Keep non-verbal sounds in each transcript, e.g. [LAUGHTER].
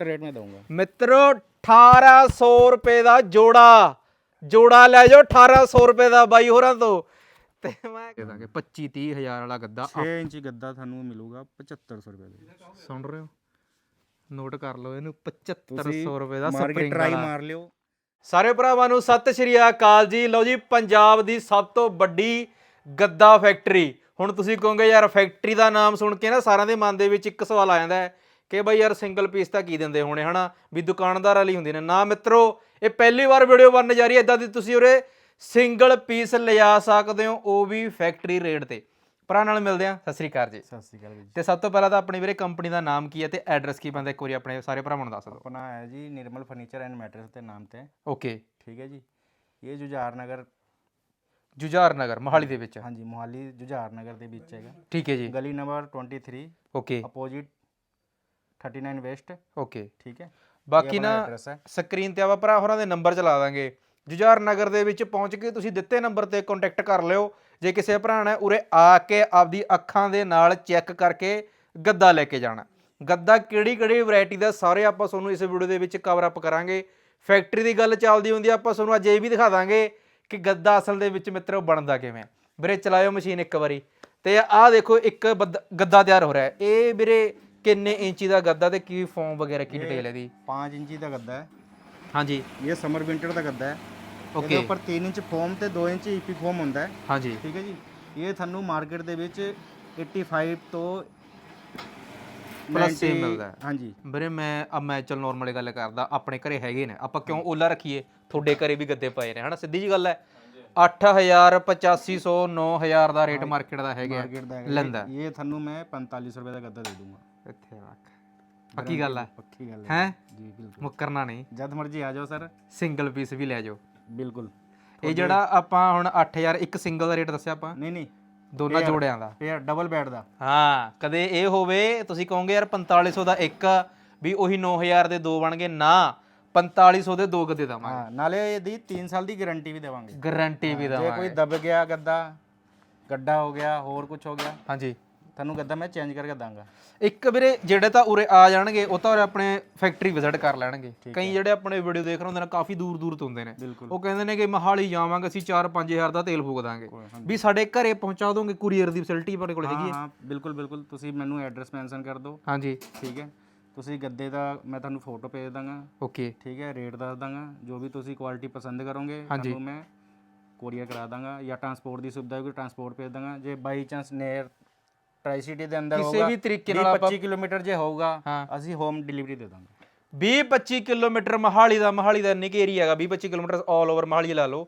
Rate में दूंगा ਮਿੱਤਰੋ 1800 ਰੁਪਏ ਦਾ ਜੋੜਾ ਜੋੜਾ ਲੈ ਜਾਓ 1800 ਰੁਪਏ ਦਾ ਬਾਈ ਹੋਰਾਂ ਤੋਂ ਤੇ ਮੈਂ ਦੇ ਦਾਂਗੇ 25 30 ਹਜ਼ਾਰ ਵਾਲਾ ਗੱਦਾ 6 ਇੰਚੀ ਗੱਦਾ ਤੁਹਾਨੂੰ ਮਿਲੂਗਾ 7500 ਰੁਪਏ ਦਾ ਸੁਣ ਰਹੇ ਹੋ ਨੋਟ ਕਰ ਲਓ ਇਹਨੂੰ ਤੁਸੀਂ 7500 ਰੁਪਏ ਦਾ ਮਾਰ ਕੇ ਸਪਰਿੰਗ ਟਰਾਈ ਵਾਲਾ ਮਾਰ ਲਿਓ ਸਾਰੇ ਭਰਾਵਾਂ ਨੂੰ ਸਤਿ ਸ਼੍ਰੀ ਅਕਾਲ ਜੀ ਲਓ ਜੀ ਪੰਜਾਬ ਦੀ ਸਭ ਤੋਂ ਵੱਡੀ ਗੱਦਾ ਫੈਕਟਰੀ ਹੁਣ ਤੁਸੀਂ ਕਹੋਗੇ ਯਾਰ ਫੈਕਟਰੀ ਦਾ ਨਾਮ ਸੁਣ ਕੇ ਨਾ ਸਾਰਿਆਂ ਦੇ ਮਨ ਦੇ ਵਿੱਚ ਇੱਕ ਸਵਾਲ ਆ ਜਾਂਦਾ ਹੈ ਕਿ ਬਈ ਯਾਰ ਸਿੰਗਲ ਪੀਸ ਤਾਂ ਕੀ ਦਿੰਦੇ ਹੋਣੇ ਹਨਾ? ਵੀ ਦੁਕਾਨਦਾਰ ਵਾਲੀ ਹੁੰਦੀ ਨੇ। ਨਾ ਮਿੱਤਰੋ ਇਹ ਪਹਿਲੀ ਵਾਰ ਵੀਡੀਓ ਬਣਨ ਜਾ ਰਹੀ ਹੈ। ਇਦਾਂ ਦੀ ਤੁਸੀਂ ਉਰੇ ਸਿੰਗਲ ਪੀਸ ਲਿਜਾ ਸਕਦੇ ਹੋ ਉਹ ਵੀ ਫੈਕਟਰੀ ਰੇਟ ਤੇ। ਭਰਾ ਨਾਲ ਮਿਲਦੇ ਆ ਸਤਿ ਸ਼੍ਰੀ ਅਕਾਲ ਜੀ। ਸਤਿ ਸ਼੍ਰੀ ਅਕਾਲ ਜੀ। ਤੇ ਸਭ ਤੋਂ ਪਹਿਲਾਂ ਤਾਂ ਆਪਣੀ ਵੀਰੇ ਕੰਪਨੀ ਦਾ ਨਾਮ ਕੀ ਹੈ ਤੇ ਐਡਰੈਸ ਕੀ ਪੈਂਦਾ? ਇੱਕ ਵਾਰੀ ਆਪਣੇ ਸਾਰੇ ਭਰਾਵਾਂ ਨੂੰ ਦੱਸ ਦਿਓ। ਆਪਣਾ ਹੈ ਜੀ ਨਿਰਮਲ ਫਰਨੀਚਰ ਐਂਡ ਮੈਟਰਸ ਦੇ ਨਾਮ ਤੇ। ਓਕੇ ਠੀਕ ਹੈ ਜੀ। ਇਹ ਜੁਝਾਰ ਨਗਰ। ਜੁਝਾਰ ਨਗਰ ਮੋਹਾਲੀ ਦੇ ਵਿੱਚ। ਹਾਂਜੀ ਮੋਹਾਲੀ ਜੁਝਾਰ ਨਗਰ ਦੇ ਵਿੱਚ ਹੈਗਾ। ਠੀਕ ਹੈ ਜੀ। ਗਲੀ number 23 okay opposite 39 west okay ਠੀਕ ਹੈ। ਬਾਕੀ ਨਾ ਸਕਰੀਨ ਤੇ ਆਪਾਂ ਭਰਾ ਹੋਰਾਂ ਦੇ ਨੰਬਰ ਚਲਾ ਦਾਂਗੇ। ਜੁਝਾਰ ਨਗਰ ਦੇ ਵਿੱਚ ਪਹੁੰਚ ਕੇ ਤੁਸੀਂ ਦਿੱਤੇ ਨੰਬਰ ਤੇ ਕੰਟੈਕਟ ਕਰ ਲਿਓ। ਜੇ ਕਿਸੇ ਭਰਾ ਨੇ ਉਰੇ ਆ ਕੇ ਆਪਦੀ ਅੱਖਾਂ ਦੇ ਨਾਲ ਚੈੱਕ ਕਰਕੇ ਗੱਦਾ ਲੈ ਕੇ ਜਾਣਾ। ਗੱਦਾ ਕਿਹੜੀ ਕਿਹੜੀ ਵੈਰਾਈਟੀ ਦਾ ਸਾਰੇ ਆਪਾਂ ਤੁਹਾਨੂੰ ਇਸ ਵੀਡੀਓ ਦੇ ਵਿੱਚ ਕਵਰ ਅਪ ਕਰਾਂਗੇ। ਫੈਕਟਰੀ ਦੀ ਗੱਲ ਚੱਲਦੀ ਹੁੰਦੀ ਆਪਾਂ ਤੁਹਾਨੂੰ ਅੱਜ ਇਹ ਵੀ ਦਿਖਾ ਦਾਂਗੇ ਕਿ ਗੱਦਾ ਅਸਲ ਦੇ ਵਿੱਚ ਮਿੱਤਰੋ ਬਣਦਾ ਕਿਵੇਂ। ਵੀਰੇ ਚਲਾਇਓ ਮਸ਼ੀਨ ਇੱਕ ਵਾਰੀ। ਤੇ ਆਹ ਦੇਖੋ ਇੱਕ ਗੱਦਾ ਤਿਆਰ ਹੋ ਰਿਹਾ। ਹੈ ਇਹ ਵੀਰੇ ਕਿੰਨੇ ਇੰਚੀ ਦਾ ਗੱਦਾ ਤੇ ਕੀ ਫੋਮ ਵਗੈਰਾ ਕੀ ਡਿਟੇਲ ਹੈ ਦੀ 5 ਇੰਚੀ ਦਾ ਗੱਦਾ ਹੈ। ਹਾਂਜੀ। ਇਹ ਸਮਰ ਵਿੰਟਰ ਦਾ ਗੱਦਾ ਹੈ। ਇਹਦੇ ਓਕੇ ਉੱਪਰ 3 ਇੰਚ ਫੋਮ ਤੇ 2 ਇੰਚ ਈਪੀ ਫੋਮ ਹੁੰਦਾ ਹੈ। ਹਾਂਜੀ। ਠੀਕ ਹੈ ਜੀ? ਇਹ ਤੁਹਾਨੂੰ ਮਾਰਕੀਟ ਦੇ ਵਿੱਚ 85 ਤੋਂ Plus 90 ਮਿਲਦਾ ਹੈ। ਹਾਂਜੀ। ਵੀਰੇ ਮੈਂ ਅਬ ਮੈਂ ਚਲ ਨਾਰਮਲੀ ਗੱਲ ਕਰਦਾ ਆਪਣੇ ਘਰੇ ਹੈਗੇ ਨੇ। ਆਪਾਂ ਕਿਉਂ ਓਲਾ ਰੱਖੀਏ? ਤੁਹਾਡੇ ਘਰੇ ਵੀ ਗੱਦੇ ਪਏ ਨੇ ਹਨਾ? ਸਿੱਧੀ ਜੀ ਗੱਲ ਹੈ। 8000 8500 9000 ਦਾ ਰੇਟ ਮਾਰਕੀਟ ਦਾ ਹੈਗਾ ਮਾਰਕੀਟ ਦਾ ਹੈਗਾ ਲੈਂਦਾ। ਇਹ ਤੁਹਾਨੂੰ ਮੈਂ 4500 ਰੁਪਏ ਦਾ ਗੱਦਾ ਦੇ ਦੂੰਗਾ। ਇੱਥੇ ਰੱਖ। ਪੱਕੀ ਗੱਲ ਹੈ ਪੱਕੀ ਗੱਲ ਹੈ ਹੈ? ਜੀ ਬਿਲਕੁਲ। ਮੁੱਕਰਨਾ ਨਹੀਂ। ਜਦ ਮਰਜ਼ੀ ਆ ਜਾਓ ਸਰ। ਸਿੰਗਲ ਪੀਸ ਵੀ ਲੈ ਜਾਓ। ਬਿਲਕੁਲ। ਇਹ ਜਿਹੜਾ ਆਪਾਂ ਹੁਣ 8000 ਇੱਕ ਸਿੰਗਲ ਦਾ ਰੇਟ ਦੱਸਿਆ ਆਪਾਂ? ਨਹੀਂ ਨਹੀਂ। ਦੋਨਾਂ ਜੋੜਿਆਂ ਦਾ। ਪੇਅਰ ਡਬਲ ਬੈਡ ਦਾ। ਹਾਂ ਕਦੇ ਇਹ ਹੋਵੇ ਤੁਸੀਂ ਕਹੋਗੇ ਯਾਰ 4500 ਦਾ ਇੱਕ ਵੀ ਉਹੀ 9000 ਦੇ ਦੋ ਬਣ ਗਏ ਨਾ। 4500 ਦੇ ਦੋ ਗੱਦੇ ਦਵਾਂਗੇ। ਹਾਂ ਨਾਲੇ ਇਹਦੀ 3 ਸਾਲ ਦੀ ਗਾਰੰਟੀ ਵੀ ਦੇਵਾਂਗੇ। ਗਾਰੰਟੀ ਵੀ ਜੇ ਦਵਾਂਗੇ। ਕੋਈ ਦਬ ਗਿਆ ਗੱਦਾ ਗੱਡਾ ਹੋ ਗਿਆ ਹੋਰ ਕੁਝ ਹੋ ਗਿਆ। ਹਾਂਜੀ। ਤੁਹਾਨੂੰ ਗੱਦਾ ਮੈਂ ਚੇਂਜ ਕਰਕੇ ਦਾਂਗਾ। ਇੱਕ ਵੀਰੇ ਜਿਹੜੇ ਤਾਂ ਉਰੇ ਆ ਜਾਣਗੇ ਉਹ ਤਾਂ ਉਰੇ ਆਪਣੇ ਫੈਕਟਰੀ ਵਿਜ਼ਿਟ ਕਰ ਲੈਣਗੇ। ਕਈ ਜਿਹੜੇ ਆਪਣੇ ਵੀਡੀਓ ਦੇਖ ਰਹੇ ਹੁੰਦੇ ਨੇ ਕਾਫੀ ਦੂਰ ਦੂਰ ਤੋਂ ਹੁੰਦੇ ਨੇ। ਉਹ ਕਹਿੰਦੇ ਨੇ ਕਿ ਮਹਾਲੀ ਜਾਵਾਂਗੇ ਅਸੀਂ 4-5000 ਦਾ ਤੇਲ ਫੂਕ ਦਾਂਗੇ। ਵੀ ਸਾਡੇ ਘਰੇ ਪਹੁੰਚਾ ਦੋਗੇ ਕੁਰੀਅਰ ਦੀ ਫੈਸਿਲਿਟੀ ਆਪਣੇ ਕੋਲ ਹੈਗੀ ਹਾਂ। ਹਾਂ ਬਿਲਕੁਲ ਬਿਲਕੁਲ। ਤੁਸੀਂ ਮੈਨੂੰ ਐਡਰੈਸ ਮੈਂਸ਼ਨ ਕਰ ਦਿਓ। ਹਾਂਜੀ। ਠੀਕ ਹੈ। ਤੁਸੀਂ ਗੱਦੇ ਦਾ ਮੈਂ ਤੁਹਾਨੂੰ ਫੋਟੋ ਭੇਜ ਦਾਂਗਾ। ਓਕੇ ਠੀਕ ਹੈ ਰੇਟ ਦੱਸ ਦਾਂਗਾ। ਜੋ ਵੀ ਤੁਸੀਂ ਕੁਆਲਿਟੀ ਪਸੰਦ ਕਰੋਗੇ ਤੁਹਾਨੂੰ ਮੈਂ ਕੋਰੀਅਰ ਕਰਾ ਦਾਂਗਾ। ਜਾਂ ਟਰਾਂਸਪੋਰਟ ਦੀ ਸੁਵਿਧਾ ਵੀ ਟਰਾਂਸਪੋਰਟ ਭੇਜ ਦਾਂਗਾ। ਜੇ by chance near tricity ਦੇ ਅੰਦਰ ਕਿਸੇ ਵੀ ਤਰੀਕੇ ਨਾਲ 25 ਕਿਲੋਮੀਟਰ ਜੇ ਹੋਊਗਾ ਹਾਂ। ਅਸੀਂ ਹੋਮ ਡਿਲੀਵਰੀ ਦੇ ਦਾਂਗੇ। 20-25 ਕਿਲੋਮੀਟਰ ਮਹਾਲੀ ਦਾ ਮਹਾਲੀ ਦਾ ਇੰਨੀ ਕੁ ਏਰੀਆ ਹੈਗਾ 20-25 ਕਿਲੋਮੀਟਰ ਆਲ ਓਵਰ ਮਹਾਲੀ ਲਾ ਲਓ।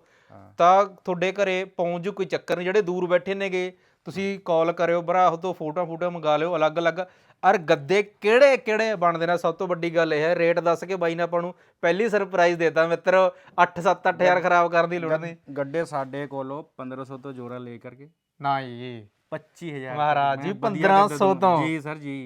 ਤਾਂ ਤੁਹਾਡੇ ਘਰੇ ਪਹੁੰਚ ਜੂ ਕੋਈ ਚੱਕਰ ਨਹੀਂ ਜਿਹੜੇ ਦੂਰ ਬੈਠੇ ਨੇਗੇ ਤੁਸੀਂ ਕਾਲ ਕਰਿਓ ਭਰਾ ਉਹ ਤੋਂ ਫੋਟੋ ਫੋਟੋ ਮੰਗਾ ਲਿਓ ਅਲੱਗ-ਅਲੱਗ। ਅਰ ਗੱਦੇ ਕਿਹੜੇ ਕਿਹੜੇ ਬਣਦੇ ਨੇ? ਸਭ ਤੋਂ ਵੱਡੀ ਗੱਲ ਇਹ ਹੈ ਰੇਟ ਦੱਸ ਕੇ ਬਾਈ ਨੇ ਆਪਾਂ ਨੂੰ ਪਹਿਲੀ ਸਰਪ੍ਰਾਈਜ਼ ਦੇਤਾ ਮਿੱਤਰ 8-7 8000 ਖਰਾਬ ਕਰਨ ਦੀ ਲੋੜ ਨਹੀਂ। ਗੱਡੇ ਸਾਡੇ ਕੋਲੋਂ 1500 ਤੋਂ ਜੋੜਾ ਲੈ ਕਰਕੇ। ਨਾ ਜੀ। 25000 ਮਹਾਰਾਜ ਜੀ, ਮੈਂ ਵਧੀਆ ਗੱਦੇ 1500 ਤੋਂ। ਜੀ ਸਰ ਜੀ।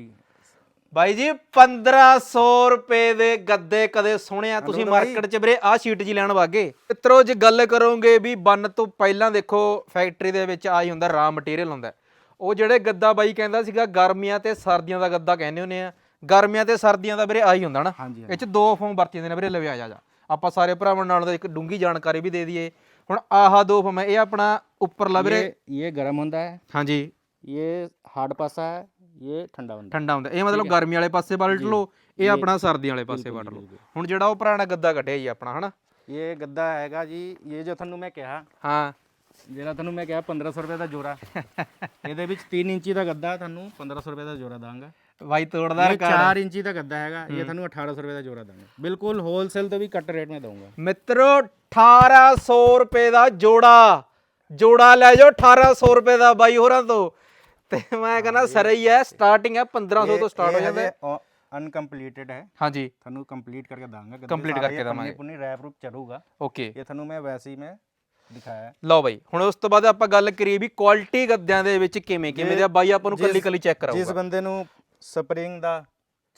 ਬਾਈ ਜੀ 1500 ਰੁਪਏ ਦੇ ਗੱਦੇ ਕਦੇ ਸੁਣਿਆ ਤੁਸੀਂ ਮਾਰਕੀਟ 'ਚ ਵੀਰੇ ਆਹ ਸ਼ੀਟ ਜੀ ਲੈਣ ਵਾਗੇ। ਮਿੱਤਰੋ ਜੇ ਗੱਲ ਕਰੋਗੇ ਵੀ ਬੰਨ ਤੋਂ ਪਹਿਲਾਂ ਦੇਖੋ ਫੈਕਟਰੀ ਦੇ ਵਿੱਚ ਆਈ ਹੁੰਦਾ ਰਾ ਮਟੀਰੀਅਲ ਹੁੰਦਾ। ਉਹ ਜਿਹੜੇ ਗੱਦਾ ਬਾਈ ਕਹਿੰਦਾ ਸੀਗਾ ਗਰਮੀਆਂ ਤੇ ਸਰਦੀਆਂ ਦਾ ਗੱਦਾ ਕਹਿੰਦੇ ਹੁੰਦੇ ਆ। ਗਰਮੀਆਂ ਤੇ ਸਰਦੀਆਂ ਦਾ ਵੀਰੇ ਆਹੀ ਹੁੰਦਾ ਨਾ। ਇਹ 'ਚ ਦੋ ਫੋਮ ਵਰਤੀ ਜਾਂਦੇ ਨੇ ਵੀਰੇ ਲਵੇ ਆ ਜਾ ਆਪਾਂ ਸਾਰੇ ਭਰਾਵਾਂ ਨਾਲ ਇੱਕ ਡੂੰਗੀ ਜਾਣਕਾਰੀ ਵੀ ਦੇ ਦਈਏ। ਹੁਣ ਆਹ ਦੋ ਫੋਮ ਹੈ ਇਹ ਆਪਣਾ ਉੱਪਰਲਾ ਵੀਰੇ ये ये गर्म होता है ਹਾਂਜੀ ये हार्ड पासा है ये ठंडा होता ਠੰਡਾ ਹੁੰਦਾ ਇਹ ਮਤਲਬ ਗਰਮੀ ਵਾਲੇ ਪਾਸੇ ਵਲਟ ਲਓ ਇਹ ਆਪਣਾ ਸਰਦੀਆਂ ਵਾਲੇ ਪਾਸੇ ਵਲਟ ਲਓ ਹੁਣ ਜਿਹੜਾ ਉਹ ਪੁਰਾਣਾ ਗੱਦਾ ਕੱਢਿਆ ਜੀ ਆਪਣਾ ਹਨਾ है ये गद्दा हैगा जी ये जो ਤੁਹਾਨੂੰ ਮੈਂ ਕਿਹਾ ਹਾਂ ਜਿਹੜਾ ਤੁਹਾਨੂੰ ਮੈਂ ਕਿਹਾ 1500 ਰੁਪਏ ਦਾ ਜੋੜਾ [LAUGHS] ਇਹਦੇ ਵਿੱਚ 3 ਇੰਚੀ ਦਾ ਗੱਦਾ ਤੁਹਾਨੂੰ 1500 ਰੁਪਏ ਦਾ ਜੋੜਾ ਦਾਂਗਾ ਬਾਈ ਤੋੜਦਾ ਇਹ 4 ਇੰਚੀ ਦਾ ਗੱਦਾ ਹੈਗਾ ਇਹ ਤੁਹਾਨੂੰ 1800 ਰੁਪਏ ਦਾ ਜੋੜਾ ਦਾਂਗਾ। ਬਿਲਕੁਲ ਹੋਲਸੇਲ ਤੋਂ ਵੀ ਕੱਟ ਰੇਟ ਮੈਂ ਦਊਂਗਾ। ਮਿੱਤਰੋ 1800 ਰੁਪਏ ਦਾ ਜੋੜਾ। ਜੋੜਾ ਲੈ ਜਾਓ 1800 ਰੁਪਏ ਦਾ ਬਾਈ ਹੋਰਾਂ ਤੋਂ। ਤੇ ਮੈਂ ਕਹਿੰਦਾ ਸਰ ਹੀ ਹੈ ਸਟਾਰਟਿੰਗ ਹੈ 1500 ਤੋਂ ਸਟਾਰਟ ਹੋ ਜਾਂਦਾ। ਹੈ। ਅਨਕੰਪਲੀਟਡ ਹੈ। ਹਾਂਜੀ। ਤੁਹਾਨੂੰ ਕੰਪਲੀਟ ਕਰਕੇ ਦਾਂਗਾ ਗੱਦੇ Complete ਕਰਕੇ ਦੇਵਾਂਗੇ। ਪੂਰੀ ਰੈਪ ਰੂਪ ਚੜੂਗਾ ਓਕੇ ਇਹ ਤੁਹਾਨੂੰ ਮੈਂ ਵੈਸੇ ਹੀ ਮੈਂ ਦਿਖਾਇਆ। ਹੈ। ਲਓ ਬਾਈ ਹੁਣ ਉਸ ਤੋਂ ਬਾਅਦ ਆਪਾਂ ਗੱਲ ਕਰੀਏ ਵੀ ਕੁਆਲਿਟੀ ਗੱਦਿਆਂ ਦੇ ਵਿੱਚ ਕਿਵੇਂ ਕਿਵੇਂ ਦੇ ਆ। ਬਾਈ ਆਪਾਂ ਨੂੰ ਕੱਲੀ ਕੱਲੀ ਚੈੱਕ ਜਿਸ ਕਰਾਊਗਾ ਬੰਦੇ ਨੂੰ ਸਪਰਿੰਗ ਦਾ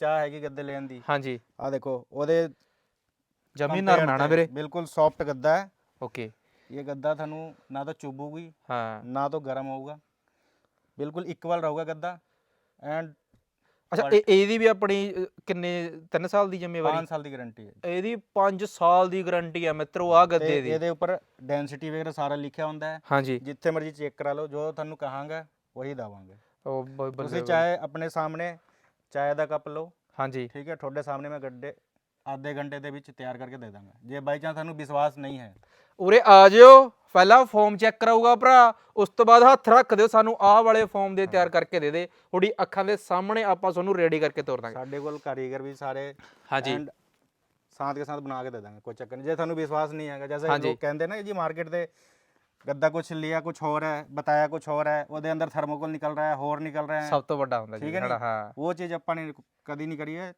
ਚਾਹ ਹੈਗੀ ਗੱਦੇ ਲੈਣ ਦੀ। ਹਾਂਜੀ। ਆ ਦੇਖੋ ਉਹਦੇ ਜਮੀ ਨਰਮ ਤੇ ਵੀਰੇ। ਬਿਲਕੁਲ ਸੌਫਟ ਗੱਦਾ ਹੈ। ਓਕੇ। ਇਹ ਗੱਦਾ ਤੁਹਾਨੂੰ ਨਾ ਤਾਂ ਚੁੱਭੂਗੀ ਹਾਂ। ਨਾ ਤਾਂ ਗਰਮ ਹੋਊਗਾ। ਬਿਲਕੁਲ ਇਕੁਅਲ ਰਹੂਗਾ ਗੱਦਾ। ਐਂਡ ਅੱਛਾ ਇਹ ਇਹਦੀ ਵੀ ਆਪਣੀ ਅ, ਕਿੰਨੇ 3 ਸਾਲ ਦੀ ਜ਼ਿੰਮੇਵਾਰੀ? 5 ਸਾਲ ਦੀ ਗਾਰੰਟੀ ਹੈ ਇਹਦੀ 5 ਸਾਲ ਦੀ ਗਾਰੰਟੀ ਆ ਮਿੱਤਰੋ ਆ ਗੱਦੇ ਦੀ। ਇਹਦੇ ਉੱਪਰ ਡੈਂਸਿਟੀ ਵਗੈਰਾ ਸਾਰਾ ਲਿਖਿਆ ਹੁੰਦਾ ਹੈ। ਹਾਂਜੀ। ਜਿੱਥੇ ਮਰਜ਼ੀ ਚੈੱਕ ਕਰਾ ਲਓ ਜੋ ਤੁਹਾਨੂੰ ਕਹਾਂਗਾ ਵਹੀ ਦਵਾਂਗੇ। ਉਹ ਬ- ਬੱਲੇ ਤੁਸੀਂ। ਚਾਹੇ ਆਪਣੇ ਸਾਹਮਣੇ ਚਾय ਦਾ ਕੱਪ ਲਓ। ਹਾਂਜੀ। ਠੀਕ ਹੈ ਤੁਹਾਡੇ ਸਾਹਮਣੇ ਮੈਂ ਗੱਡੇ ਆਧੇ ਘੰਟੇ ਦੇ ਵਿੱਚ ਤਿਆਰ ਕਰਕੇ ਦੇ ਦਾਂਗਾ। ਜੇ ਬਾਈ ਚਾਂਸ ਤੁਹਾਨੂੰ ਵਿਸ਼ਵਾਸ ਨਹੀਂ ਹੈ। ਉਰੇ ਆ ਜਿਓ ਪਹਿਲਾਂ ਫਾਰਮ ਚੈੱਕ ਕਰਾਊਗਾ ਭਰਾ ਉਸ ਤੋਂ ਬਾਅਦ ਹੱਥ ਰੱਖ ਦਿਓ ਸਾਨੂੰ ਆਹ ਵਾਲੇ ਫਾਰਮ ਦੇ ਤਿਆਰ ਕਰਕੇ ਦੇ ਦੇ। ਥੋੜੀ ਅੱਖਾਂ ਦੇ ਸਾਹਮਣੇ ਆਪਾਂ ਤੁਹਾਨੂੰ ਰੈਡੀ ਕਰਕੇ ਤੋਰ ਦਾਂਗੇ। ਸਾਡੇ ਕੋਲ ਕਾਰੀਗਰ ਵੀ ਸਾਰੇ ਹਾਂਜੀ। and ਸਾਥ ਕੇ ਸਾਥ ਬਣਾ ਕੇ ਦੇ ਦਾਂਗੇ ਕੋਈ ਚੱਕਰ ਨਹੀਂ। ਜੇ ਤੁਹਾਨੂੰ ਵਿਸ਼ਵਾਸ ਨਹੀਂ ਹੈਗਾ ਜੈਸੇ ਹਾਂਜੀ। ਲੋਕ ਕਹਿੰਦੇ ਨਾ ਜੀ ਮਾਰਕੀਟ ਦੇ ਗੱਦਾ ਕੁਛ ਲਿਆ ਕੁਛ ਹੋਰ ਹੈ ਬਤਾਇਆ ਕੁਛ ਹੋਰ ਹੈ ਉਹਦੇ ਅੰਦਰ ਥਰਮੋਕੋਲ ਨਿਕਲ ਰਿਹਾ ਹੈ ਹੋਰ ਨਿਕਲ ਰਿਹਾ ਹੈ। ਸਭ ਤੋਂ ਵੱਡਾ ਹੁੰਦਾ ਜੀ ਠੀਕ ਹੈ। ਨੀ? ਉਹ ਚੀਜ਼ ਆਪਾਂ ਨੇ ਕਦੀ ਨਹੀਂ ਕਰੀ ਹੈ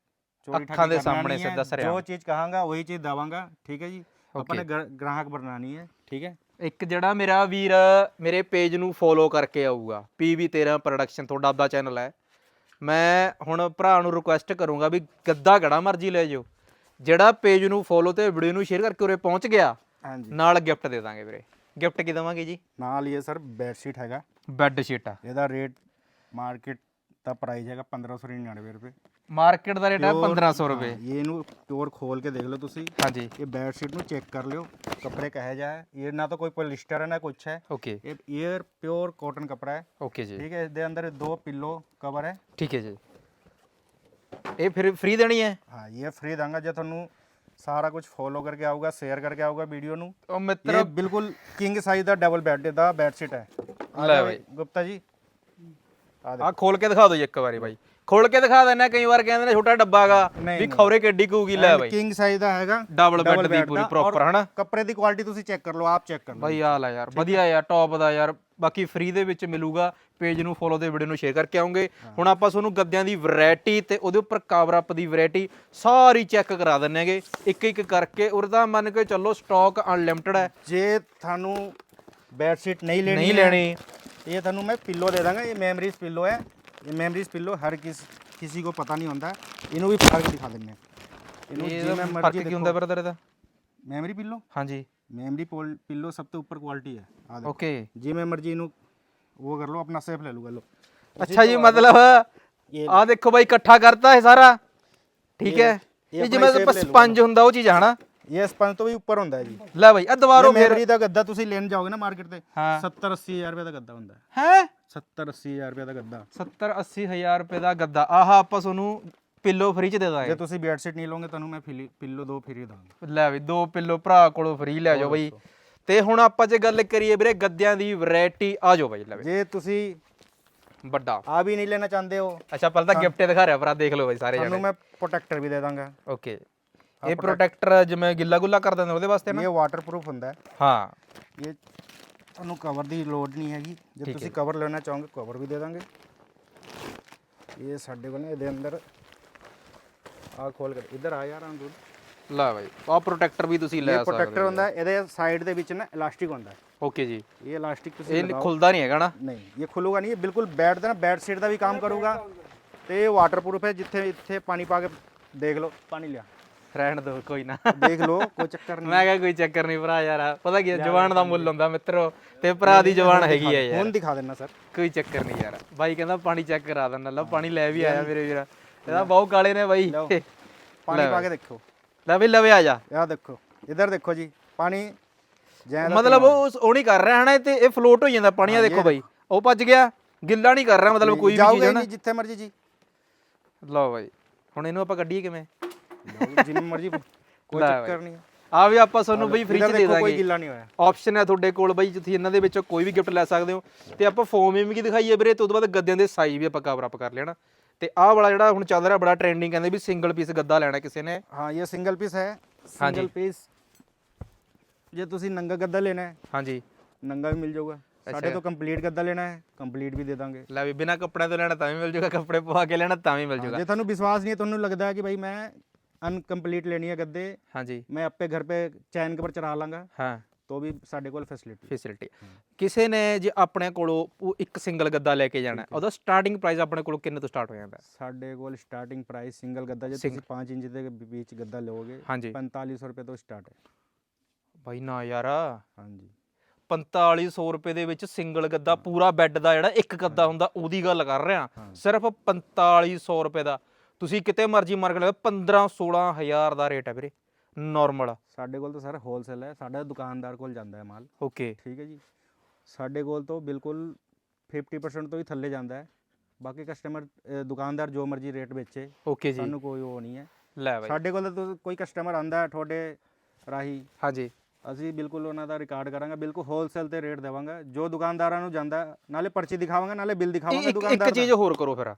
ਚੋਰੀ ਅੱਖਾਂ ਠੱਗੀ ਦੇ ਕਰਨਾ ਸਾਹਮਣੇ ਨਹੀਂ ਹੈ, ਸਿੱਧਾ ਸਰਿਆਮ। ਜੋ ਚੀਜ਼ ਕਹਾਂਗਾ ਵਹੀ ਚੀਜ਼ ਦਵਾਂਗਾ ਠੀਕ ਹੈ ਜੀ. ਆਪਣੇ ਗ੍ਰ- ਗ੍ਰਾਹਕ ਬਣਾਣੀ ਹੈ ਠੀਕ ਹੈ? ਇੱਕ ਜਿਹੜਾ ਮੇਰਾ ਵੀਰ ਮੇਰੇ ਪੇਜ ਨੂੰ ਫੋਲੋ ਕਰਕੇ ਆਊਗਾ PV13 ਪ੍ਰੋਡਕਸ਼ਨ ਤੁਹਾਡਾ ਆਪਦਾ ਚੈਨਲ ਹੈ। ਮੈਂ ਹੁਣ ਭਰਾ ਨੂੰ ਰਿਕੁਐਸਟ ਕਰੂੰਗਾ ਵੀ ਗੱਦਾ ਗੜਾ ਮਰਜ਼ੀ ਲੈ ਜਾਓ। ਜਿਹੜਾ ਪੇਜ ਨੂੰ ਫੋਲੋ ਤੇ ਵੀਡੀਓ ਨੂੰ ਸ਼ੇਅਰ ਕਰਕੇ ਉਰੇ ਪਹੁੰਚ ਗਿਆ ਹਾਂਜੀ। ਨਾਲ ਗਿਫਟ ਦੇ ਦਾਂਗੇ ਵੀਰੇ। ਗਿਫਟ ਕੀ ਦਵਾਂਗੇ ਜੀ? ਨਾਲ ਇਹ ਸਰ ਬੈੱਡ ਸ਼ੀਟ ਹੈਗਾ। ਬੈੱਡ ਸ਼ੀਟ ਆ। ਇਹਦਾ ਰੇਟ ਮਾਰਕੀਟ ਦਾ ਪ੍ਰਾਈਸ ਹੈਗਾ 1599 ਰੁਪਏ। ਮਾਰਕੀਟ ਦਾ ਰੇਟ ਹੈ Pure- 1500 ਰੁਪਏ। ਹਾਂ, ਇਹ ਇਹਨੂੰ ਪਿਓਰ ਖੋਲ ਕੇ ਦੇਖ ਲਓ ਤੁਸੀਂ। ਹਾਂਜੀ। ਇਹ ਬੈੱਡ ਸ਼ੀਟ ਨੂੰ ਚੈੱਕ ਕਰ ਲਿਓ ਕੱਪੜੇ ਕਹੇ ਜਾ ਹੈ। ਇਹ ਨਾ ਤਾਂ ਕੋਈ ਪੋਲਿਸਟਰ ਹੈ ਨਾ ਕੁਛ ਹੈ। ਓਕੇ ਇਹ ਏਅਰ ਪਿਓਰ ਕਾਟਨ ਕਪੜਾ ਹੈ। ਓਕੇ ਜੀ। ਠੀਕ ਹੈ ਇਸ ਦੇ ਅੰਦਰ ਦੋ ਪਿੱਲੋ ਕਵਰ ਹੈ। ਠੀਕ ਹੈ ਜੀ। ਇਹ ਫਿਰ ਫ੍ਰੀ ਦੇਣੀ ਹੈ? ਹਾਂ ਇਹ ਫ੍ਰੀ ਦਾਂਗਾ ਜੇ ਤੁਹਾਨੂੰ ਸਾਰਾ ਕੁਝ ਫੋਲੋ ਕਰਕੇ ਆਊਗਾ ਸ਼ੇਅਰ ਕਰਕੇ ਆਊਗਾ ਵੀਡੀਓ ਨੂੰ। ਉਹ ਮਿੱਤਰ ਇਹ ਬਿਲਕੁਲ ਕਿੰਗ ਸਾਈਜ਼ ਦਾ ਡਬਲ ਬੈੱਡ ਦਾ ਬੈੱਡ ਸ਼ੀਟ ਹੈ। ਆ ਲੈ ਜਾਓ ਬਾਈ। ਗੁਪਤਾ ਜੀ। ਆ ਆ ਖੋਲ ਕੇ ਦਿਖਾ ਦਿਓ ਜੀ ਇੱਕ ਵਾਰੀ ਬਾਈ। ਖੋਲ ਕੇ ਦਿਖਾ ਦਿੰਨਾ ਕਈ ਵਾਰ ਕਹਿੰਦੇ ਨੇ ਛੋਟਾ ਡੱਬਾਗਾ ਵੀ। ਖੌਰੇ ਕਿੱਡੀ ਕੂਗੀ ਲੈ ਬਾਈ। ਕਿੰਗ ਸਾਈਜ਼ ਦਾ ਹੈਗਾ। ਡਬਲ ਬੈੱਡ ਦੀ ਪੂਰੀ ਪ੍ਰੋਪਰ ਹਨਾ? ਕੱਪੜੇ ਦੀ ਕੁਆਲਿਟੀ ਤੁਸੀਂ ਚੈੱਕ ਕਰ ਲਓ ਆਪ ਚੈੱਕ ਕਰ ਲਓ। ਬਾਈ ਆ ਲੈ ਯਾਰ ਵਧੀਆ ਯਾਰ ਟੌਪ ਦਾ ਯਾਰ। ਬਾਕੀ ਫ੍ਰੀ ਦੇ ਵਿੱਚ ਮਿਲੂਗਾ ਪੇਜ ਨੂੰ ਫੋਲੋ ਤੇ ਵੀਡੀਓ ਨੂੰ ਸ਼ੇਅਰ ਕਰਕੇ ਆਉਂਗੇ। ਹੁਣ ਆਪਾਂ ਤੁਹਾਨੂੰ ਗੱਦਿਆਂ ਦੀ ਵੈਰਾਈਟੀ ਤੇ ਉਹਦੇ ਉੱਪਰ ਕਵਰ ਅਪ ਦੀ ਵੈਰਾਈਟੀ ਸਾਰੀ ਚੈੱਕ ਕਰਾ ਦਿੰਨੇਗੇ ਇੱਕ ਇੱਕ ਕਰਕੇ ਉਹਦਾ ਮੰਨ ਕੇ ਚੱਲੋ ਸਟਾਕ ਅਨਲਿਮਟਿਡ ਹੈ। ਜੇ ਤੁਹਾਨੂੰ ਬੈੱਡ ਸ਼ੀਟ ਨਹੀਂ ਲੈਣੀ ਨਹੀਂ ਲੈਣੀ। ਇਹ ਤੁਹਾਨੂੰ ਮੈਂ ਪਿੱਲੋ ਦੇ ਦਾਂਗਾ ਇਹ ਮੈਮਰੀਜ਼ ਪਿੱਲੋ ਹੈ। ਇਹ ਮੈਮਰੀਜ਼ ਪਿੱਲੋ ਹਰ ਕਿਸ ਕਿਸੇ ਕੋ ਪਤਾ ਨਹੀਂ ਹੁੰਦਾ। ਇਹਨੂੰ ਵੀ ਫ਼ਰਕ ਦਿਖਾ ਦਿੰਨੇ ਇਹਨੂੰ ਜਿਵੇਂ ਮਰਜ਼ੀ ਕੀ ਹੁੰਦਾ ਬ੍ਰਦਰ ਇਹਦਾ? ਮੈਮਰੀ ਪਿੱਲੋ ਹਾਂਜੀ। ਮੈਮਰੀ ਪਿੱਲੋ ਸਭ ਤੋਂ ਉੱਪਰ ਕੁਆਲਿਟੀ ਹੈ। ਆ ਦੇਖੋ। ਓਕੇ ਜਿਵੇਂ ਮਰਜ਼ੀ ਇਹਨੂੰ ਉਹ ਕਰ ਲਓ ਆਪਣਾ ਸੇਫ ਲੈ ਲੂਗਾ ਲੋ ਅੱਛਾ ਜੀ ਮਤਲਬ ਆ ਦੇਖੋ ਬਾਈ ਇਕੱਠਾ ਕਰਤਾ ਇਹ ਸਾਰਾ। ਠੀਕ ਹੈ? ਇਹ ਜਿਵੇਂ ਸਪੰਜ ਹੁੰਦਾ ਉਹ ਚੀਜ਼ ਹੈ ਨਾ ਇਹ ਸਪੰਜ ਤੋਂ ਵੀ ਉੱਪਰ ਹੁੰਦਾ ਜੀ। ਲੈ ਬਾਈ ਆ ਦੁਬਾਰਾ ਫੇਰ ਮੈਮਰੀ ਦਾ ਗੱਦਾ ਤੁਸੀਂ ਲੈਣ ਜਾਓਗੇ ਨਾ ਮਾਰਕੀਟ ਤੇ 70 80000 ਰੁਪਏ ਦਾ ਗੱਦਾ ਹੁੰਦਾ ਹੈ। ਹੈ? 70 80 ਹਜ਼ਾਰ ਰੁਪਏ ਦਾ ਗੱਦਾ। 70 80 ਹਜ਼ਾਰ ਰੁਪਏ ਦਾ ਗੱਦਾ। ਆਹ ਆਪਾਂ ਤੁਹਾਨੂੰ ਪਿੱਲੋ ਫ੍ਰੀ ਚ ਦੇ ਜੇ ਦਾਂਗੇ ਤੁਸੀਂ ਬੈੱਡ ਸ਼ੀਟ ਨਹੀਂ ਲਓਗੇ ਤੁਹਾਨੂੰ ਮੈਂ ਪਿੱਲੋ ਦੋ ਫ੍ਰੀ ਦਾਂਗਾ ਲੈ ਵੀ ਦੋ ਪਿੱਲੋ ਭਰਾ ਕੋਲੋਂ ਫ੍ਰੀ ਲੈ ਜਾਓ ਬਾਈ। ਤੇ ਹੁਣ ਆਪਾਂ ਜੇ ਗੱਲ ਕਰੀਏ ਵੀਰੇ ਗੱਦਿਆਂ ਦੀ ਵੈਰਾਈਟੀ ਆ ਜਾਓ ਬਾਈ ਲੈ ਵੀ। ਜੇ ਤੁਸੀਂ ਵੱਡਾ। ਆ ਵੀ ਨਹੀਂ ਲੈਣਾ ਚਾਹੁੰਦੇ ਹੋ ਅੱਛਾ ਪਹਿਲਾਂ ਤਾਂ ਗਿਫਟ ਦਿਖਾ ਰਿਹਾ ਭਰਾ ਦੇਖ ਲਓ ਬਾਈ ਸਾਰੇ ਤੁਹਾਨੂੰ ਜਣੇ। ਮੈਂ ਪ੍ਰੋਟੈਕਟਰ ਵੀ ਦੇ ਦਾਂਗਾ। ਓਕੇ ਇਹ ਪ੍ਰੋਟੈਕਟਰ ਜਿਵੇਂ ਗਿੱਲਾ ਗੁੱਲਾ ਕਰ ਦਿੰਦੇ ਉਹਦੇ ਵਾਸਤੇ ਨਾ? ਇਹ ਵਾਟਰਪ੍ਰੂਫ ਹੁੰਦਾ। ਹੈ ਹਾਂ। ਇਹ ਤੁਹਾਨੂੰ ਕਵਰ ਦੀ ਲੋੜ ਨਹੀਂ ਹੈਗੀ। ਜੇ ਤੁਸੀਂ ਕਵਰ ਲੈਣਾ ਚਾਹੋਗੇ ਕਵਰ ਵੀ ਦੇ ਦਾਂਗੇ। ਇਹ ਸਾਡੇ ਕੋਲ ਨੇ ਇਹਦੇ ਅੰਦਰ ਆ ਖੋਲ ਕੇ ਇੱਧਰ ਆ ਯਾਰ ਅੰਦੂਰ ਲੈ ਬਾਈ ਆ ਪ੍ਰੋਟੈਕਟਰ ਵੀ ਤੁਸੀਂ ਲੈ ਇਹ ਸਕਦੇ ਪ੍ਰੋਟੈਕਟਰ ਹੁੰਦਾ ਹੈ, ਇਹਦੇ ਸਾਈਡ ਦੇ ਵਿੱਚ ਨਾ ਇਲਾਸਟਿਕ ਹੁੰਦਾ। ਹੈ ਓਕੇ ਜੀ। ਇਹ ਇਲਾਸਟਿਕ ਤੁਸੀਂ ਇਹ ਖੁੱਲਦਾ ਨਹੀਂ ਹੈਗਾ ਨਾ? ਨਹੀਂ ਇਹ ਖੁੱਲੂਗਾ ਨਹੀਂ ਇਹ ਬਿਲਕੁਲ ਬੈਡ ਦਾ ਨਾ ਬੈਡ ਸੀਟ ਦਾ ਵੀ ਕੰਮ ਕਰੂਗਾ। ਤੇ ਇਹ ਵਾਟਰਪ੍ਰੂਫ ਹੈ ਜਿੱਥੇ ਇੱਥੇ ਪਾਣੀ ਪਾ ਕੇ ਦੇਖ ਲਓ ਪਾਣੀ ਲਿਆ। ਰਹਿਣ ਦੋ ਕੋਈ ਨਾ। ਦੇਖ ਲਓ ਕੋਈ ਚੱਕਰ ਨਹੀਂ। ਮੈਂ ਕਿਹਾ ਕੋਈ ਚੱਕਰ ਨਹੀਂ ਭਰਾ ਯਾਰ ਪਤਾ ਕੀ ਜਵਾਨ ਦਾ ਮੁੱਲ ਹੁੰਦਾ ਮਿੱਤਰੋ ਤੇ ਭਰਾ ਦੀ ਜਵਾਨ ਹੈਗੀ ਹੈ ਯਾਰ। ਹੁਣ ਦਿਖਾ ਦੇਣਾ ਸਰ। ਕੋਈ ਚੱਕਰ ਨਹੀਂ ਯਾਰ। ਬਾਈ ਕਹਿੰਦਾ ਪਾਣੀ ਚੈੱਕ ਕਰਾ ਦਿੰਦਾ ਲਓ ਪਾਣੀ ਲੈ ਵੀ ਆਇਆ ਮੇਰੇ ਵੀਰਾ। ਇਹਦਾ ਬਹੁਤ ਕਾਲੇ ਨੇ ਬਾਈ। ਪਾਣੀ ਪਾ ਕੇ ਦੇਖੋ। ਲੈ ਵੀ ਲਵੇ ਆ ਜਾ। ਇਹ ਦੇਖੋ ਇਧਰ ਦੇਖੋ ਜੀ ਪਾਣੀ ਮਤਲਬ ਉਹ ਉਹ ਨਹੀਂ ਕਰ ਰਿਹਾ ਹਨਾ ਤੇ ਇਹ ਫਲੋਟ ਹੋ ਜਾਂਦਾ ਪਾਣੀ ਆ ਦੇਖੋ ਬਾਈ। ਉਹ ਭੱਜ ਗਿਆ ਗਿੱਲਾ ਨਹੀਂ ਕਰ ਰਿਹਾ ਮਤਲਬ ਕੋਈ ਵੀ ਚੀਜ਼ ਜਿੱਥੇ ਮਰਜ਼ੀ ਜੀ। ਲਓ ਬਾਈ ਹੁਣ ਇਹਨੂੰ ਆਪਾਂ ਕੱਢੀਏ ਕਿਵੇਂ? ਜਾਊਗਾ ਜਿੰਨੀ ਮਰਜ਼ੀ ਕੋਈ ਲੈ ਚੱਕਰ ਨਹੀਂ ਆ ਵੀ ਆਪਾਂ ਤੁਹਾਨੂੰ ਬਈ ਫ੍ਰੀ ਚ ਦੇ ਦੇਖੋ ਕੋਈ ਦਾਂਗੇ। ਗਿੱਲਾ ਨਹੀਂ ਹੋਇਆ। ਆਪਸ਼ਨ ਹੈ ਤੁਹਾਡੇ ਕੋਲ ਬਈ ਤੁਸੀਂ ਇਹਨਾਂ ਦੇ ਵਿੱਚੋਂ ਕੋਈ ਵੀ ਗਿਫਟ ਲੈ ਸਕਦੇ ਹੋ। ਤੇ ਆਪਾਂ ਫੋਮ ਵੀ ਦਿਖਾਈਏ ਵੀਰੇ ਤੇ ਉਸ ਤੋਂ ਬਾਅਦ ਗੱਦਿਆਂ ਦੇ ਸਾਈਜ਼ ਵੀ ਆਪਾਂ ਕਵਰ ਅਪ ਕਰ ਲੈਣਾ ਤੇ ਆਹ ਵਾਲਾ ਜਿਹੜਾ ਹੁਣ ਚੱਲ ਰਿਹਾ ਬੜਾ ਟ੍ਰੈਂਡਿੰਗ ਕਹਿੰਦੇ ਵੀ ਸਿੰਗਲ ਪੀਸ ਗੱਦਾ ਲੈਣਾ ਕਿਸੇ ਨੇ। ਹਾਂ ਇਹ ਸਿੰਗਲ ਪੀਸ ਹੈ। ਸਿੰਗਲ ਪੀਸ ਜੇ ਤੁਸੀਂ ਨੰਗਾ ਗੱਦਾ ਲੈਣਾ ਹੈ ਹਾਂਜੀ। ਨੰਗਾ ਵੀ ਮਿਲ ਜਾਊਗਾ। ਸਾਡੇ ਤੋਂ ਕੰਪਲੀਟ ਗੱਦਾ ਲੈਣਾ ਹੈ ਕੰਪਲੀਟ ਵੀ ਦੇ ਦਾਂਗੇ। ਲੈ ਵੀ ਬਿਨਾ ਕੱਪੜਿਆਂ ਤੋਂ ਲੈਣਾ ਤਾਂ ਵੀ ਮਿਲ ਜੂਗਾ ਕੱਪੜੇ ਪਵਾ ਕੇ ਲੈਣਾ ਤਾਂ ਵੀ ਮਿਲ ਜੂਗਾ ਜੇ ਤੁਹਾਨੂੰ ਵਿਸ਼ਵਾਸ ਨਹੀਂ ਹੈ ਤੁਹਾਨੂੰ ਲੱਗਦਾ ਹੈ ਕਿ ਭਾਈ ਮੈਂ ਅਨਕੰਪਲੀਟ ਲੈਣੀ ਹੈ ਗੱਦੇ ਹਾਂਜੀ ਮੈਂ ਆਪੇ ਘਰ पे चैन के ऊपर चढ़ा लांगा ਹਾਂ तो भी ਸਾਡੇ ਕੋਲ ਫੈਸਿਲਿਟੀ ਫੈਸਿਲਿਟੀ ਕਿਸੇ ਨੇ ਜੇ ਆਪਣੇ ਕੋਲੋਂ ਉਹ ਇੱਕ ਸਿੰਗਲ ਗੱਦਾ ਲੈ ਕੇ ਜਾਣਾ ਉਹਦਾ ਸਟਾਰਟਿੰਗ ਪ੍ਰਾਈਸ ਆਪਣੇ ਕੋਲੋਂ ਕਿੰਨੇ ਤੋਂ ਸਟਾਰਟ ਹੋ ਜਾਂਦਾ ਹੈ? ਸਾਡੇ ਕੋਲ ਸਟਾਰਟਿੰਗ ਪ੍ਰਾਈਸ ਸਿੰਗਲ ਗੱਦਾ ਜੇ ਤੁਸੀਂ 5 ਇੰਚ ਦੇ ਵਿੱਚ ਗੱਦਾ ਲਓਗੇ ਹਾਂਜੀ 4500 ਰੁਪਏ ਤੋਂ ਸਟਾਰਟ ਹੈ ਬਾਈ ਨਾ ਯਾਰ ਹਾਂਜੀ 4500 ਰੁਪਏ ਦੇ ਵਿੱਚ ਸਿੰਗਲ ਗੱਦਾ ਪੂਰਾ ਬੈੱਡ ਦਾ ਜਿਹੜਾ ਇੱਕ ਗੱਦਾ ਹੁੰਦਾ ਉਹਦੀ ਗੱਲ ਕਰ ਰਿਹਾ ਹਾਂ। ਸਿਰਫ 4500 ਰੁਪਏ ਦਾ ਤੁਸੀਂ ਕਿਤੇ ਮਰਜ਼ੀ ਮਾਰਕੀਟ ਲਓ 15 16000 ਦਾ ਰੇਟ ਹੈ ਵੀਰੇ ਨਾਰਮਲ ਸਾਡੇ ਕੋਲ ਤਾਂ ਸਰ ਹੋਲਸੇਲ ਹੈ ਸਾਡਾ ਦੁਕਾਨਦਾਰ ਕੋਲ ਜਾਂਦਾ ਹੈ ਮਾਲ। ਓਕੇ ਠੀਕ ਹੈ ਜੀ। ਸਾਡੇ ਕੋਲ ਤਾਂ ਬਿਲਕੁਲ 50% ਤੋਂ ਹੀ ਥੱਲੇ ਜਾਂਦਾ ਹੈ। ਬਾਕੀ ਕਸਟਮਰ ਦੁਕਾਨਦਾਰ ਜੋ ਮਰਜ਼ੀ ਰੇਟ ਵੇਚੇ ਓਕੇ ਜੀ। ਸਾਨੂੰ ਕੋਈ ਉਹ ਨਹੀਂ ਹੈ। ਲੈ ਬਾਈ। ਸਾਡੇ ਕੋਲ ਤਾਂ ਕੋਈ ਕਸਟਮਰ ਆਂਦਾ ਹੈ ਤੁਹਾਡੇ ਰਾਹੀਂ। ਹਾਂਜੀ। ਅਸੀਂ ਬਿਲਕੁਲ ਉਹਨਾਂ ਦਾ ਰਿਕਾਰਡ ਕਰਾਂਗੇ ਬਿਲਕੁਲ ਹੋਲਸੇਲ ਤੇ ਰੇਟ ਦੇਵਾਂਗੇ। ਜੋ ਦੁਕਾਨਦਾਰਾਂ ਨੂੰ ਜਾਂਦਾ ਨਾਲੇ ਪਰਚੀ ਦਿਖਾਵਾਂਗੇ ਨਾਲੇ ਬਿੱਲ ਦਿਖਾਵਾਂਗੇ ਇੱਕ ਇੱਕ ਦੁਕਾਨਦਾਰ ਚੀਜ਼ ਹੋਰ ਕਰੋ ਫਿਰ।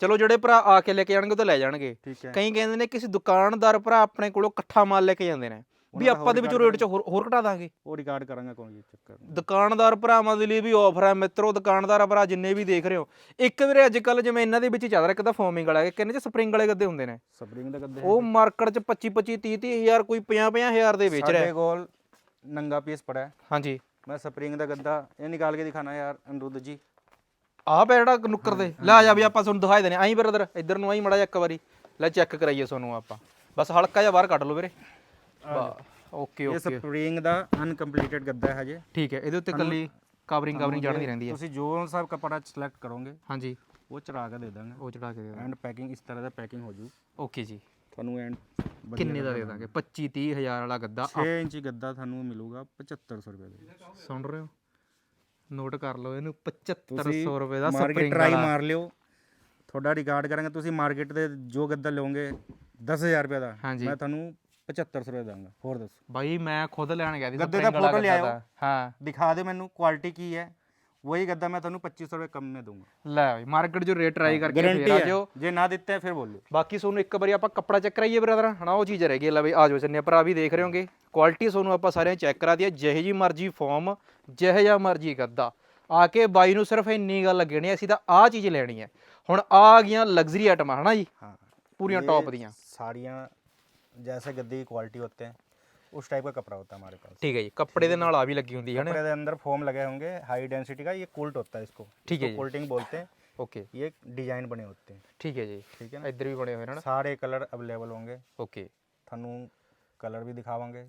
ਚਲੋ ਜਿਹੜੇ ਭਰਾ ਆ ਕੇ ਲੈ ਕੇ ਜਾਣਗੇ ਉਹ ਤਾਂ ਲੈ ਜਾਣਗੇ। ਠੀਕ ਹੈ। ਕਈ ਕਹਿੰਦੇ ਨੇ ਕਿਸੇ ਦੁਕਾਨਦਾਰ ਭਰਾ ਆਪਣੇ ਕੋਲੋਂ ਇਕੱਠਾ ਮਾਲ ਲੈ ਕੇ ਜਾਂਦੇ ਨੇ ਵੀ ਆਪਾਂ ਦੇ ਵਿੱਚੋਂ ਰੇਟ ਚ ਹੋਰ ਹੋਰ ਘਟਾ ਦਾਂਗੇ। ਉਹ ਰਿਕਾਰਡ ਕਰਾਂਗੇ ਕੋਈ ਚੱਕਰ ਨਹੀਂ। ਦੁਕਾਨਦਾਰ ਭਰਾਵਾਂ ਦੇ ਲਈ ਵੀ ਆਫਰ ਹੈ ਮਿੱਤਰੋ ਦੁਕਾਨਦਾਰ ਭਰਾ ਜਿੰਨੇ ਵੀ ਦੇਖ ਰਹੇ ਹੋ ਇੱਕ ਵੀਰੇ ਅੱਜ ਕੱਲ ਜਿਵੇਂ ਇਹਨਾਂ ਦੇ ਵਿੱਚ ਹੀ ਚੱਲ ਰਿਹਾ ਇੱਕ ਤਾਂ ਫੋਮਿੰਗ ਵਾਲਾ ਕਿੰਨੇ ਚ ਸਪਰਿੰਗ ਵਾਲੇ ਗੱਦੇ ਹੁੰਦੇ ਨੇ। ਸਪਰਿੰਗ ਦਾ ਗੱਦੇ ਉਹ ਮਾਰਕੀਟ ਚ 25 25 30 30 ਹਜ਼ਾਰ ਕੋਈ 50 50 ਹਜ਼ਾਰ ਦੇ ਵੇਚ ਰਿਹਾ। ਸਾਡੇ ਹੈ। ਕੋਲ ਨੰਗਾ ਪੀਸ ਪੜਾ ਹੈ ਹਾਂਜੀ। ਮੈਂ ਸਪਰਿੰਗ ਦਾ ਗੱਦਾ ਇਹ ਨਿਕਾਲ ਕੇ ਦਿਖਾਣਾ ਯਾਰ ਅਨਰੁੱਧ ਜੀ। ਆਹ ਪਿਆ ਜਿਹੜਾ ਨੁੱਕਰ ਦੇ ਲੈ ਆ ਜਾ ਵੀ ਆਪਾਂ ਤੁਹਾਨੂੰ ਦਿਖਾਈ ਦੇਣੇ ਆਈ ਬਰਦਰ ਇੱਧਰ ਨੂੰ ਆਈ ਮੜਾ ਜਾ ਇੱਕ ਵਾਰੀ। ਲੈ ਚੈੱਕ ਕਰਾਈਏ ਤੁਹਾਨੂੰ ਆਪਾਂ। ਬਸ ਹਲਕਾ ਜਿਹਾ ਬਾਹਰ ਕੱਢ ਲਓ ਵੀਰੇ। ਓਕੇ ਇਹ ਓਕੇ। ਸਪਰਿੰਗ ਦਾ ਅਨਕੰਪਲੀਟਡ ਗੱਦਾ ਹੈ ਹਜੇ। ਠੀਕ ਹੈ ਇਹਦੇ ਉੱਤੇ ਕੱਲੀ ਕਵਰਿੰਗ ਕਵਰਿੰਗ ਚੜ੍ਹਦੀ ਰਹਿੰਦੀ ਹੈ। ਤੁਸੀਂ ਜੋ ਸਭ ਕਪੜਾ ਸਿਲੈਕਟ ਕਰੋਗੇ ਹਾਂਜੀ। ਉਹ ਚੜਾ ਕੇ ਦੇ ਦਾਂਗੇ। ਉਹ ਚੜਾ ਕੇ ਦੇ ਦਾਂਗੇ। ਐਂਡ ਪੈਕਿੰਗ ਇਸ ਤਰ੍ਹਾਂ ਦਾ ਪੈਕਿੰਗ ਹੋ ਜੂ। ਓਕੇ ਜੀ। ਤੁਹਾਨੂੰ ਐਂਡ ਕਿੰਨੇ ਦਾ ਦੇ ਦਾਂਗੇ? 25 30 ਹਜ਼ਾਰ ਵਾਲਾ ਗੱਦਾ। 6 ਇੰਚੀ ਗੱਦਾ ਤੁਹਾਨੂੰ ਮਿਲੂਗਾ 7500 ਰੁਪਏ ਦਾ ਸੁਣ ਰਹੇ ਹੋ? ਨੋਟ ਕਰ ਲਓ ਇਹਨੂੰ ਤੁਸੀਂ 7500 ਰੁਪਏ ਦਾ ਮਾਰਕੀਟ ਸਪਰਿੰਗ ਟਰਾਈ ਮਾਰ ਲਿਓ ਤੁਹਾਡਾ ਰਿਕਾਰਡ ਕਰਾਂਗੇ ਤੁਸੀਂ ਮਾਰਕੀਟ ਦੇ ਜੋ ਗੱਦਾ ਲਓਗੇ 10000 ਰੁਪਏ ਦਾ ਹਾਂਜੀ। ਮੈਂ ਤੁਹਾਨੂੰ 7500 ਰੁਪਏ ਦਾਂਗਾ ਹੋਰ ਦੱਸੋ ਬਾਈ ਮੈਂ ਖੁਦ ਲੈਣ ਗਿਆ ਸੀ ਗੱਦੇ spring ਦਾ ਵਾਲਾ ਲਿਆਓ। ਦਾ। ਹਾਂ ਦਿਖਾ ਦੇ ਮੈਨੂੰ ਕੁਆਲਿਟੀ ਕੀ ਹੈ वही गद्दा मैं ਤੁਹਾਨੂੰ 2500 ਰੁਪਏ ਕਮ में दूंगा ਲੈ ਬਈ ਮਾਰਕੀਟ 'ਚ ਰੇਟ ਟਰਾਈ ਕਰਕੇ गारंटी ਫੇਰ ਆ है ਜਾਓ ਜੇ ਨਾ ਦਿੱਤੇ ਹੈ ਫਿਰ ਬੋਲਿਓ ਬਾਕੀ ਤੁਹਾਨੂੰ ਇੱਕ ਵਾਰੀ ਆਪਾਂ ਕੱਪੜਾ ਚੈੱਕ ਕਰਾਈਏ ਬ੍ਰਦਰ ਹਨਾ ਉਹ ਚੀਜ਼ ਰਹਿ ਗਈ ਲੈ ਬਈ ਆ ਜਾਓ ਜਿੰਨੇ ਭਰਾ ਵੀ ਦੇਖ ਰਹੇ ਹੋਗੇ ਕੁਆਲਿਟੀ ਤੁਹਾਨੂੰ ਆਪਾਂ ਸਾਰਿਆਂ ਚੈੱਕ ਕਰਾ ਦਈਏ ਜਿਹੇ ਜੀ ਮਰਜ਼ੀ ਫਾਰਮ ਜਿਹੇ ਜਿਹਾ ਮਰਜ਼ੀ ਗੱਦਾ ਆ ਕੇ ਬਾਈ ਨੂੰ ਸਿਰਫ ਇੰਨੀ ਗੱਲ ਲੱਗਣੀ ਅਸੀਂ ਤਾਂ ਆਹ ਚੀਜ਼ ਲੈਣੀ ਹੈ ਹੁਣ ਆ ਗਈਆਂ ਲਗਜ਼ਰੀ ਆਈਟਮਾਂ ਹਨਾ ਜੀ हाँ ਪੂਰੀਆਂ ये ਟੌਪ ਦੀਆਂ साड़ियाँ जैसे गद्दे की क्वालिटी होते हैं उस टाइप का कपड़ा होता है हमारे पास ਠੀਕ ਹੈ ਜੀ ਕੱਪੜੇ ਦੇ ਨਾਲ ਆ ਵੀ ਲੱਗੀ ਹੁੰਦੀ ਹੈ कपड़े के अंदर फोम लगे होंगे हाई डेंसिटी का ये कोल्ट होता है इसको ठीक है जी। कोल्टिंग बोलते हैं ਓਕੇ ये डिजाइन बने होते हैं ਠੀਕ ਹੈ ਜੀ ठीक है ना ਇੱਧਰ ਵੀ ਬਣੇ ਹੋਏ ਨੇ ਨਾ सारे कलर अवेलेबल होंगे ਓਕੇ ਤੁਹਾਨੂੰ ਕਲਰ ਵੀ ਦਿਖਾਵਾਂਗੇ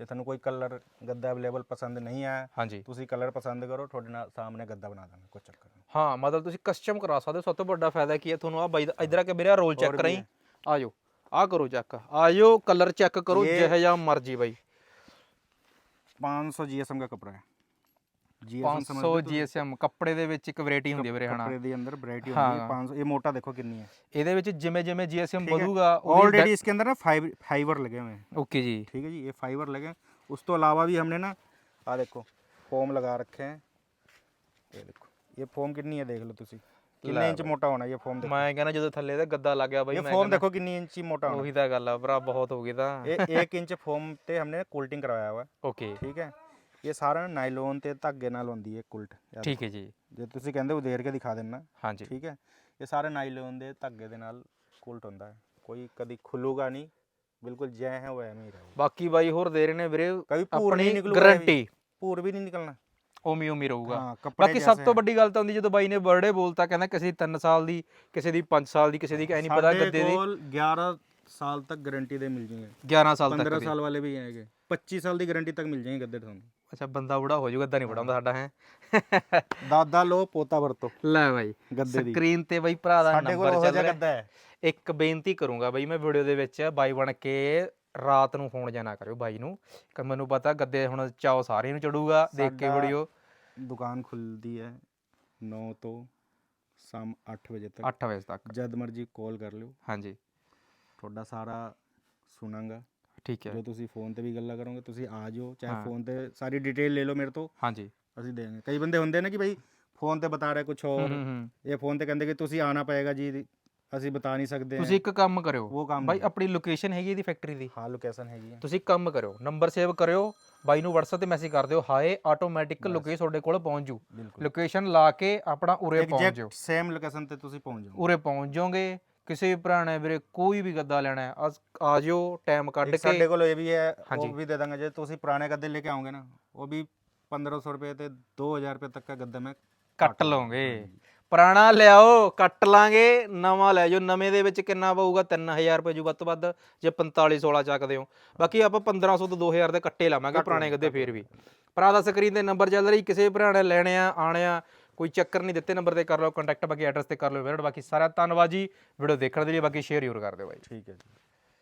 ਜੇ ਤੁਹਾਨੂੰ ਕੋਈ ਕਲਰ ਗੱਦਾ ਅਵੇਲੇਬਲ ਪਸੰਦ ਨਹੀਂ ਆਇਆ ਹਾਂਜੀ ਤੁਸੀਂ ਕਲਰ ਪਸੰਦ ਕਰੋ ਤੁਹਾਡੇ ਨਾਲ ਸਾਹਮਣੇ ਗੱਦਾ ਬਣਾ ਦਾਂਗੇ ਕੋਈ ਚੱਕਰ ਨਹੀਂ ਹਾਂ ਮਤਲਬ ਤੁਸੀਂ ਕਸਟਮ ਕਰਾ ਸਕਦੇ ਹੋ ਸਭ ਤੋਂ ਵੱਡਾ ਫਾਇਦਾ ਕੀ ਹੈ ਤੁਹਾਨੂੰ ਆ ਬਾਈ ਦਾ ਇਧਰ ਆ ਕੇ ਮੇਰੇ ਰੋਲ ਚੈੱਕ ਹੋਰ ਵੀ ਕਰਾਈ ਹੈ। ਆ ਜਾਓ ਆ ਕਰੋ ਚੈੱਕ ਆ ਜਾਓ ਕਲਰ ਚੈੱਕ ਕਰੋ ਇਹ- ਜਿਹੇ ਜਿਹਾ ਮਰਜੀ ਬਾਈ 500 GSM ਦਾ ਕਪੜਾ ਹੈ GSM 500 GSM ਕੱਪੜੇ ਦੇ ਵਿੱਚ ਇੱਕ ਵੈਰਾਈਟੀ ਹੁੰਦੀ ਹੈ ਵੀਰੇ ਹਨਾ ਕੱਪੜੇ ਦੇ ਅੰਦਰ ਵੈਰਾਈਟੀ ਹੁੰਦੀ ਹੈ ਹਾਂ। 500 ਇਹ मोटा देखो कितनी है ਇਹਦੇ ਵਿੱਚ ਜਿਵੇਂ ਜਿਵੇਂ GSM ठीक है? ਵਧੂਗਾ ऑलरेडी इसके अंदर ना फाइबर फाइबर लगे हुए हैं ਓਕੇ ਜੀ ठीक है जी ये फाइबर लगे हैं उस तो अलावा भी हमने ना आ देखो फोम लगा रखे हैं ये देखो ये फोम कितनी है देख लो तुसी ਕਿੰਨੇ ਇੰਚ ਮੋਟਾ ਹੋਣਾ ਇਹ ਫੋਮ ਦੇਖੋ? ਮੈਂ ਕਹਿੰਦਾ ਜਦੋਂ ਥੱਲੇ ਤੇ ਗੱਦਾ ਲੱਗ ਗਿਆ ਬਾਈ ਇਹ ਫੋਮ ਦੇਖੋ ਕਿੰਨੀ ਇੰਚੀ ਮੋਟਾ ਹੋਣਾ। ਉਹੀ ਤਾਂ ਗੱਲ ਆ ਭਰਾ ਬਹੁਤ ਹੋ ਗਈ ਤਾਂ। ਇਹ 1 ਇੰਚ ਫੋਮ ਤੇ ਹਮਨੇ ਕੋਲਟਿੰਗ ਕਰਵਾਇਆ ਹੋਇਆ। ਓਕੇ। ਠੀਕ ਹੈ? ਇਹ ਸਾਰਾ ਨਾਈਲੋਨ ਤੇ ਧਾਗੇ ਨਾਲ ਹੁੰਦੀ ਹੈ ਕੁਲਟ ਠੀਕ ਹੈ ਜੀ। ਜੇ ਤੁਸੀਂ ਕਹਿੰਦੇ ਉਦੇਰ ਕੇ ਦਿਖਾ ਦੇਣਾ। ਹਾਂਜੀ। ਠੀਕ ਹੈ? ਇਹ ਸਾਰੇ ਨਾਈਲੋਨ ਦੇ ਧਾਗੇ ਦੇ ਨਾਲ ਕੁਲਟ ਹੁੰਦਾ ਹੈ। ਕੋਈ ਕਦੀ ਖੁੱਲੂਗਾ ਨਹੀਂ। ਬਿਲਕੁਲ ਜੈ ਹੈ ਉਹ ਐਵੇਂ ਹੀ ਰਹੂ ਬਾਕੀ ਬਾਈ ਹੋਰ ਦੇ ਰਹੇ ਨੇ ਵੀਰੇ ਆਪਣੀ ਗਾਰੰਟੀ ਪੂਰ ਵੀ ਨਹੀਂ ਨਿਕਲਣਾ। ਉਮੀ ਉਮੀ ਰਹੂਗਾ। ਹਾਂ ਕੱਪੜੇ ਬਾਕੀ ਸਭ ਤੋਂ ਵੱਡੀ ਗੱਲ ਤਾਂ ਹੁੰਦੀ ਜਦੋਂ ਬਾਈ ਨੇ ਬਰਥਡੇ ਬੋਲਤਾ ਕਹਿੰਦਾ ਕਿਸੇ ਦੀ 3 ਸਾਲ ਦੀ ਕਿਸੇ ਦੀ 5 ਸਾਲ ਦੀ ਕਿਸੇ ਦੀ ਐ ਨਹੀਂ ਪਤਾ ਗੱਦੇ ਦੀ। ਕੋਲ 11 ਸਾਲ ਤੱਕ ਗਾਰੰਟੀ ਦੇ ਮਿਲ ਜਾਣਗੇ 11 ਸਾਲ ਤੱਕ 15 ਦੀ। ਸਾਲ ਵਾਲੇ ਵੀ ਹੈਗੇ। 25 ਸਾਲ ਦੀ ਗਾਰੰਟੀ ਤੱਕ ਮਿਲ ਜਾਣਗੇ ਗੱਦੇ ਤੁਹਾਨੂੰ। ਅੱਛਾ ਬੰਦਾ ਬੁੜਾ ਹੋ ਜਾਊਗਾ ਗੱਦਾ ਨਹੀਂ ਬੜਾਉਂਦਾ ਸਾਡਾ ਹੈ। ਦਾਦਾ ਲੋ ਪੋਤਾ ਵਰਤੋ। ਲੈ ਬਾਈ ਗੱਦੇ ਦੀ। ਸਕਰੀਨ ਤੇ ਬਾਈ ਭਰਾ ਦਾ ਸਾਡੇ ਕੋਲ ਨੰਬਰ ਉਹ ਚੱਲ ਜਿਹਾ ਰਿਹਾ। ਗੱਦਾ ਹੈ। ਇੱਕ ਬੇਨਤੀ ਕਰੂੰਗਾ ਬਾਈ ਮੈਂ ਵੀਡੀਓ ਦੇ ਵਿੱਚ ਬਾਈ ਬਣ ਕੇ ਰਾਤ ਨੂੰ ਫੋਨ ਜਾਣਾ ਕਰਿਓ ਬਾਈ ਨੂੰ। ਕਿ ਮੈਨੂੰ ਪਤਾ ਗੱਦੇ ਹੁਣ ਚਾਓ ਸਾਰੇ ਨੂੰ ਚੜੂਗਾ ਦੇਖ ਕੇ ਸਾਡਾ- ਵੀਡੀਓ ਦੁਕਾਨ ਖੁੱਲਦੀ ਹੈ 9 ਤੋਂ ਸ਼ਾਮ 8 ਵਜੇ ਤੱਕ। 8 ਵਜੇ ਤੱਕ। ਜਦ ਮਰਜ਼ੀ ਕਾਲ ਕਰ ਲਿਓ। ਹਾਂਜੀ। ਤੁਹਾਡਾ ਸਾਰਾ ਸੁਣਾਂਗਾ। ਠੀਕ ਹੈ। ਜੋ ਤੁਸੀਂ ਫੋਨ ਤੇ ਵੀ ਗੱਲਾਂ ਕਰੋਗੇ ਤੁਸੀਂ ਆ ਜਾਓ। ਚਾਹੇ। ਫੋਨ ਤੇ ਸਾਰੀ ਡਿਟੇਲ ਲੈ ਲਓ ਮੇਰੇ ਤੋਂ। ਹਾਂਜੀ। ਅਸੀਂ ਦੇਵਾਂਗੇ। ਕਈ ਬੰਦੇ ਹੁੰਦੇ ਨੇ ਕਿ ਭਾਈ ਫੋਨ ਤੇ ਬਤਾ ਰਿਹਾ ਕੁਝ ਹੂੰ ਹੋਰ। ਹੂੰ ਹੂੰ ਇਹ ਫੋਨ ਤੇ ਕਹਿੰਦੇ ਕਿ ਤੁਸੀਂ ਆਣਾ ਪਏਗਾ ਜੀ। ਅਸੀਂ ਬਤਾ ਨਹੀਂ ਸਕਦੇ ਤੁਸੀਂ ਇੱਕ ਕੰਮ ਕਰਿਓ। ਉਹ ਕੰਮ ਬਾਈ। ਆਪਣੀ ਲੋਕੇਸ਼ਨ ਹੈਗੀ ਇਹਦੀ ਫੈਕਟਰੀ ਦੀ। ਹਾਂ ਲੋਕੇਸ਼ਨ ਹੈਗੀ ਹੈ। ਤੁਸੀਂ ਕੰਮ ਕਰਿਓ ਨੰਬਰ ਸੇਵ ਕਰਿਓ ਬਾਈ ਨੂੰ WhatsApp ਤੇ ਮੈਸੇਜ ਕਰ ਦਿਓ ਹਾਏ ਆਟੋਮੈਟਿਕ ਲੋਕੇਸ਼ਨ ਤੁਹਾਡੇ ਕੋਲ ਪਹੁੰਚ ਜੂ। ਬਿਲਕੁਲ। ਲੋਕੇਸ਼ਨ ਲਾ ਕੇ ਆਪਣਾ ਉਰੇ ਪਹੁੰਚ ਜਾਓ। ਐਗਜ਼ੈਕਟ ਸੇਮ ਲੋਕੇਸ਼ਨ ਤੇ ਤੁਸੀਂ ਪਹੁੰਚ ਜਾਓ ਉਰੇ ਪਹੁੰਚ ਜਾਓਗੇ ਕਿਸੇ ਵੀ ਭਰਾ ਨੇ ਵੀਰੇ ਕੋਈ ਵੀ ਗੱਦਾ ਲੈਣਾ ਹੈ ਅਸ- ਆ ਜਿਓ ਟਾਈਮ ਕੱਢ ਇੱਕ ਸਾਡੇ ਕੇ ਕੋਲ ਇਹ ਵੀ ਹੈ ਹਾਂਜੀ। ਉਹ ਵੀ ਦੇ ਦਾਂਗੇ ਜੇ ਤੁਸੀਂ ਪੁਰਾਣੇ ਗੱਦੇ ਲੈ ਕੇ ਆਓਗੇ ਨਾ ਉਹ ਵੀ 1500 ਰੁਪਏ ਤੇ 2000 ਰੁਪਏ ਤੱਕ ਦਾ ਗੱਦਾ ਮੈਂ ਕੱਟ ਲਓਗੇ। ਪੁਰਾਣਾ ਲਿਆਓ ਕੱਟ ਲਾਂਗੇ ਨਵਾਂ ਲੈ ਜਾਓ। ਨਵੇਂ ਦੇ ਵਿੱਚ ਕਿੰਨਾ ਪਊਗਾ? 3000 ਰੁਪਏ ਜੂ ਵੱਧ ਤੋਂ ਵੱਧ ਜੇ 45 16 ਚੱਕਦੇ ਹੋ। ਬਾਕੀ ਆਪਾਂ 1500 ਤੋਂ 2000 ਦੇ ਕੱਟੇ ਲਾਵਾਂਗੇ ਪੁਰਾਣੇ ਗੱਦੇ ਫੇਰ ਵੀ। ਭਰਾ ਦਾ ਸਕਰੀਨ ਤੇ ਨੰਬਰ ਚੱਲ ਰਹੀ ਕਿਸੇ ਭਰਾ ਨੇ ਲੈਣੇ ਆ ਆਣੇ ਆ ਕੋਈ ਚੱਕਰ ਨਹੀਂ ਦਿੱਤੇ ਨੰਬਰ ਤੇ ਕਰ ਲਓ ਕੰਟੈਕਟ ਬਾਕੀ ਐਡਰੈਸ ਤੇ ਕਰ ਲਓ ਵੀਡੀਓ ਬਾਕੀ ਸਾਰਾ ਧੰਨਵਾਦ ਜੀ। ਵੀਡੀਓ ਦੇਖਣ ਦੇ ਲਈ ਬਾਕੀ ਸ਼ੇਅਰ ਜ਼ਰੂਰ ਕਰ ਦਿਓ ਬਾਈ। ਠੀਕ ਹੈ ਜੀ।